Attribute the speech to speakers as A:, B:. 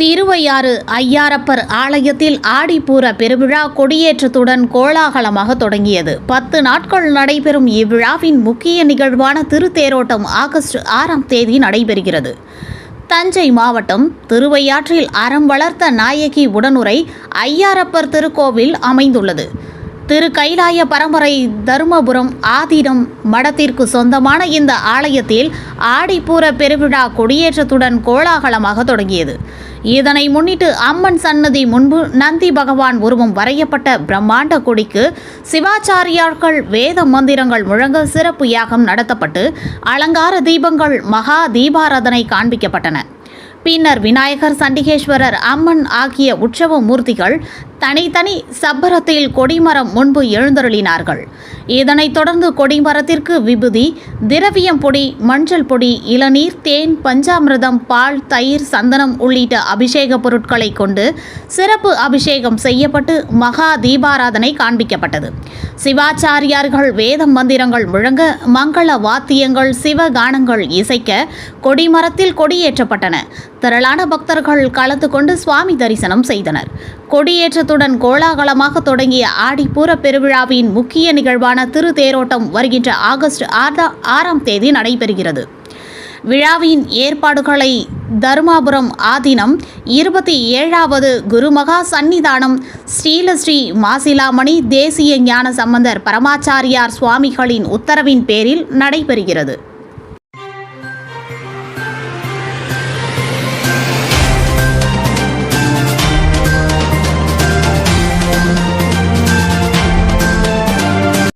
A: திருவையாறு ஐயாரப்பர் ஆலயத்தில் ஆடிப்பூர பெருவிழா கொடியேற்றத்துடன் கோலாகலமாக தொடங்கியது. பத்து நாட்கள் நடைபெறும் இவ்விழாவின் முக்கிய நிகழ்வான திருத்தேரோட்டம் ஆகஸ்ட் ஆறாம் தேதி நடைபெறுகிறது. தஞ்சை மாவட்டம் திருவையாற்றில் அறம் வளர்த்த நாயகி உடனுரை ஐயாரப்பர் திருக்கோவில் அமைந்துள்ளது. திரு கைலாய பரம்பரை தருமபுரம் ஆதீனம் மடத்திற்கு சொந்தமான இந்த ஆலயத்தில் ஆடிப்பூர பெருவிழா கொடியேற்றத்துடன் கோலாகலமாக தொடங்கியது. இதனை முன்னிட்டு அம்மன் சன்னதி முன்பு நந்தி பகவான் உருவம் வரையப்பட்ட பிரம்மாண்ட கொடிக்கு சிவாச்சாரியார்கள் வேத மந்திரங்கள் முழங்க சிறப்பு யாகம் நடத்தப்பட்டு அலங்கார தீபங்கள் மகா தீபாராதனை காண்பிக்கப்பட்டன. பின்னர் விநாயகர் சண்டிகேஸ்வரர் அம்மன் ஆகிய உற்சவ மூர்த்திகள் தனித்தனி சப்பரத்தில் கொடிமரம் முன்பு எழுந்தருளினார்கள். இதனைத் தொடர்ந்து கொடிமரத்திற்கு விபூதி திரவியம் பொடி மஞ்சள் பொடி இளநீர் தேன் பஞ்சாமிரதம் பால் தயிர் சந்தனம் உள்ளிட்ட அபிஷேக பொருட்களை கொண்டு சிறப்பு அபிஷேகம் செய்யப்பட்டு மகா தீபாராதனை காண்பிக்கப்பட்டது. சிவாச்சாரியார்கள் வேத மந்திரங்கள் முழங்க மங்கள வாத்தியங்கள் சிவகானங்கள் இசைக்க கொடிமரத்தில் கொடியேற்றப்பட்டன. திரளான பக்தர்கள் கலந்து கொண்டு சுவாமி தரிசனம் செய்தனர். கொடியேற்ற கொடியேற்றத்துடன் கோலாகலமாக தொடங்கிய ஆடிப்பூர பெருவிழாவின் முக்கிய நிகழ்வான திருத்தேரோட்டம் வருகின்ற ஆகஸ்ட் ஆறா- ஆறாம் தேதி நடைபெறுகிறது. விழாவின் ஏற்பாடுகளை தருமாபுரம் ஆதீனம் இருபத்தி ஏழாவது குருமகா சந்நிதானம் ஸ்ரீலஸ்ரீ மாசிலாமணி தேசிய ஞான சம்பந்தர் பரமாச்சாரியார் சுவாமிகளின் உத்தரவின் பேரில் நடைபெறுகிறது.